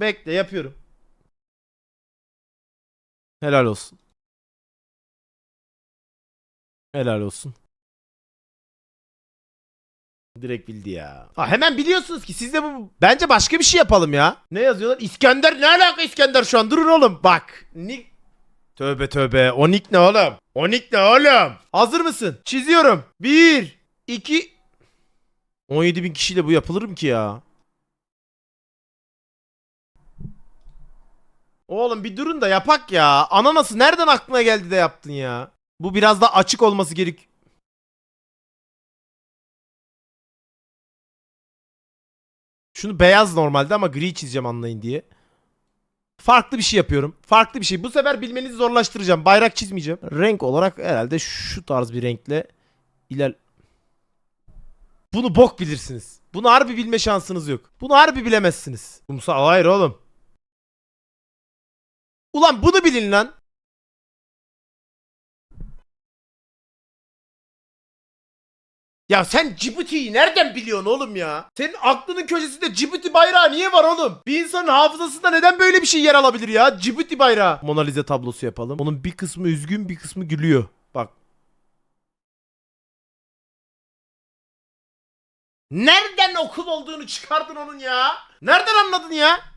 Bekle yapıyorum. Helal olsun. Helal olsun. Direkt bildi ya. Ha, hemen biliyorsunuz ki siz de bu... Bence başka bir şey yapalım ya. Ne yazıyorlar? İskender ne alaka İskender şu an? Durun oğlum. Bak. Nick... Tövbe tövbe. O nick ne oğlum? O nick ne oğlum? Hazır mısın? Çiziyorum. 1, 2... 17 bin kişiyle bu yapılır mı ki ya? Oğlum bir durun da yapak ya. Ananası nereden aklına geldi de yaptın ya? Bu biraz daha açık olması gerek. Şunu beyaz normalde ama gri çizeceğim anlayın diye. Farklı bir şey yapıyorum. Farklı bir şey. Bu sefer bilmenizi zorlaştıracağım. Bayrak çizmeyeceğim. Renk olarak herhalde şu tarz bir renkle iler... Bunu bok bilirsiniz. Bunu harbi bilme şansınız yok. Bunu harbi bilemezsiniz. Kumsal hayır oğlum. Ulan bunu bilin lan. Ya sen Cibuti'yi nereden biliyorsun oğlum ya? Senin aklının köşesinde Cibuti bayrağı niye var oğlum? Bir insanın hafızasında neden böyle bir şey yer alabilir ya? Cibuti bayrağı. Mona Lisa tablosu yapalım. Onun bir kısmı üzgün bir kısmı gülüyor. Bak. Nereden okul olduğunu çıkardın onun ya? Nereden anladın ya?